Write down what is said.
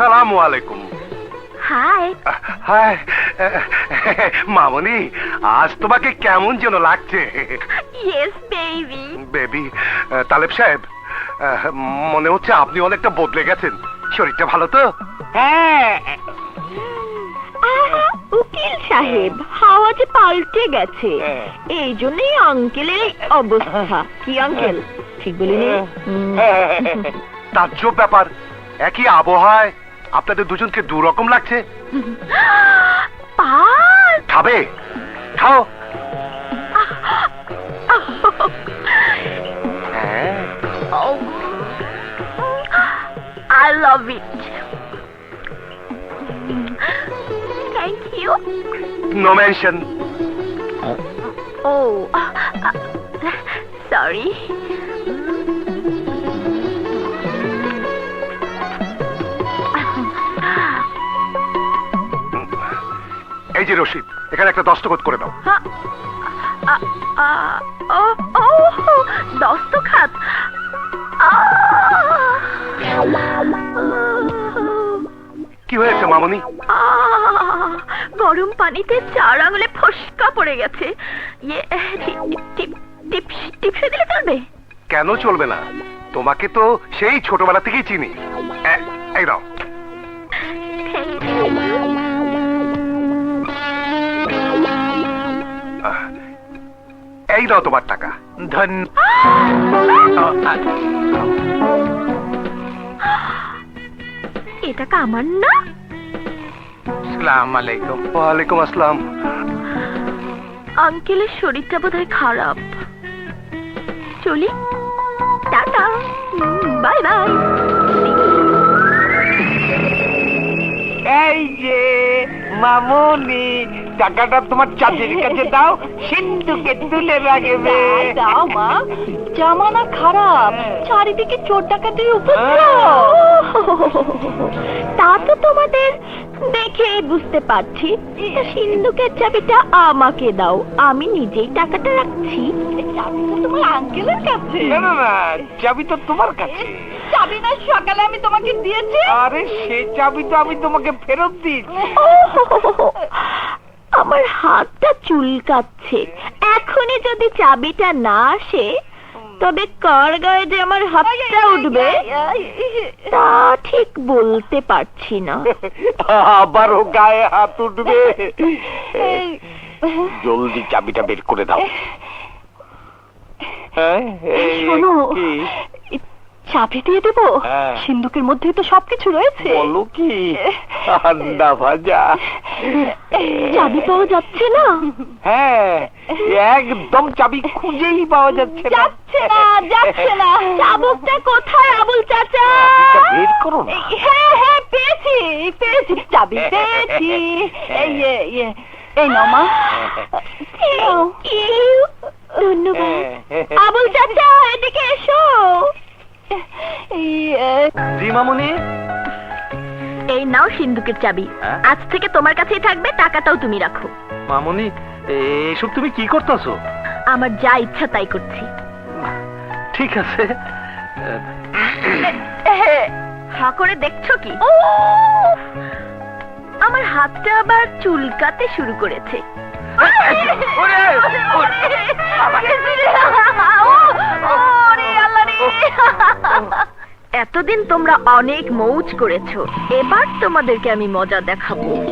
আসসালামু আলাইকুম। High. High. মামনি আজ তোমাকে কেমন যেন লাগছে। ইয়েস বেবি বেবি তালেব সাহেব মনে হচ্ছে আপনি অনেকটা বদলে গেছেন। শরীরটা ভালো তো? হ্যাঁ। উকিল সাহেব হাওয়া যে পাল্টে গেছে। হ্যাঁ। এই জন্যই আঙ্কেলের অবস্থা। কি আঙ্কেল? ঠিক বলিনি? হুম। তাজ্জব ব্যাপার। একই আবহাওয়ায় আপনাদের দুজনকে দু রকম লাগছে। খাবে? খাও। I love it thank you no mention O sorry এই যে রশিদ এখানে একটা দস্তখত করে দাও ও দস্তখাত? কি হয়েছে মামনি? গরম পানিতে চার আঙুলে ফসকা পড়ে গেছে। ইয়ে টিপ টিপ টিপ দিলে চলবে? কেন চলবে না? তোমাকে তো সেই ছোটবেলা থেকেই চিনি। এই দাও এই দাও তোমার টাকা। ধন্য এটা আমার না? সালাম আলাইকুম। ওয়ালাইকুম আসসালাম। আঙ্কেলের শরীরটা বোধহয় খারাপ। চলি। টাটা। Bye bye. মামুনি টাকাটা তোমার চাচির কাছে দাও সিন্ধুকে তুলে রাখবে। দাও মা। জামানা খারাপ চারিদিকে চোর ডাকাতের তা তো তোমাদের দেখেই বুঝতে পারছি। সিন্ধুকের চাবিটা আমাকে দাও আমি নিজেই টাকাটা রাখছি। চাবি তো তোমার আঙ্কেলের কাছে। না না চাবি তো তোমার কাছে। চাবি না সকালে আমি তোমাকে দিয়েছি। আরে সে চাবি তো আমি তোমাকে ফেরত দিয়েছি। আমার হাতটা চুলকাচ্ছে। এখনই যদি চাবিটা না আসে তবে কার গায়ে যে আমার হাতটা উঠবে তা ঠিক বলতে পারছি না। আবারও গায়ে হাত উঠবে। জলদি চাবিটা বের করে দাও। হ্যাঁ, শোনো কি? চাবি দিয়ে দেবো? হ্যাঁ। সিন্ধুকের মধ্যেই তো সবকিছু রয়েছে। বলো কি? আন্ডা ভাজা। চাবি পাওয়া যাচ্ছে না। হ্যাঁ একদম চাবি খুঁজেই পাওয়া যাচ্ছে না। যাচ্ছে না যাচ্ছে না। চাবুকটা কোথায় আবুল চাচা? বের করো না। হ্যাঁ হ্যাঁ পেয়েছি পেয়েছি। চাবি পেয়েছি। এই এই নাও মা ধন্যবাদ আবুল চাচা এদিকে এসো এই, এ, মামনি। এই নাও সিন্ধুকের চাবি। হ্যাঁ? আজ থেকে তোমার কাছেই থাকবে টাকাটাও তুমি রাখো। মামনি এসব তুমি কি করতেছো? আমার যা ইচ্ছা তাই করছি। ঠিক আছে। হা করে দেখছ কি? আমার হাতটা আবার চুলকাতে শুরু করেছে। ওরে, তোমরা অনেক মৌজ করেছ। এবার তোমাদেরকে আমি মজা দেখাবো।